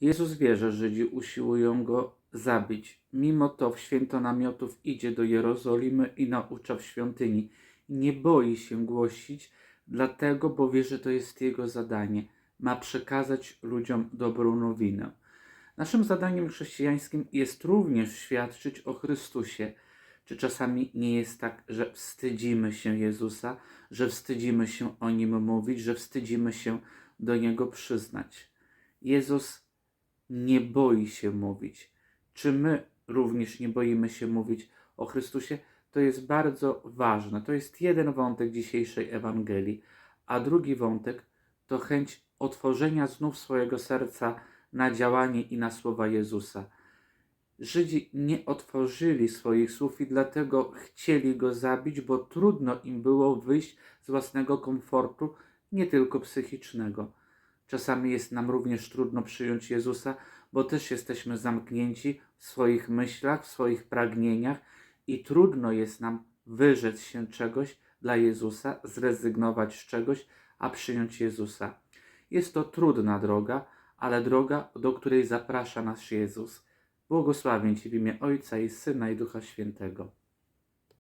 Jezus wie, że Żydzi usiłują go zabić. Mimo to w święto namiotów idzie do Jerozolimy i naucza w świątyni. Nie boi się głosić, dlatego, bo wie, że to jest jego zadanie. Ma przekazać ludziom dobrą nowinę. Naszym zadaniem chrześcijańskim jest również świadczyć o Chrystusie. Czy czasami nie jest tak, że wstydzimy się Jezusa, że wstydzimy się o nim mówić, że wstydzimy się do niego przyznać? Jezus nie boi się mówić. Czy my również nie boimy się mówić o Chrystusie? To jest bardzo ważne. To jest jeden wątek dzisiejszej Ewangelii. A drugi wątek to chęć otworzenia znów swojego serca na działanie i na słowa Jezusa. Żydzi nie otworzyli swoich słów i dlatego chcieli go zabić, bo trudno im było wyjść z własnego komfortu, nie tylko psychicznego. Czasami jest nam również trudno przyjąć Jezusa, bo też jesteśmy zamknięci w swoich myślach, w swoich pragnieniach i trudno jest nam wyrzec się czegoś dla Jezusa, zrezygnować z czegoś, a przyjąć Jezusa. Jest to trudna droga, ale droga, do której zaprasza nas Jezus. Błogosławię Ci w imię Ojca i Syna i Ducha Świętego.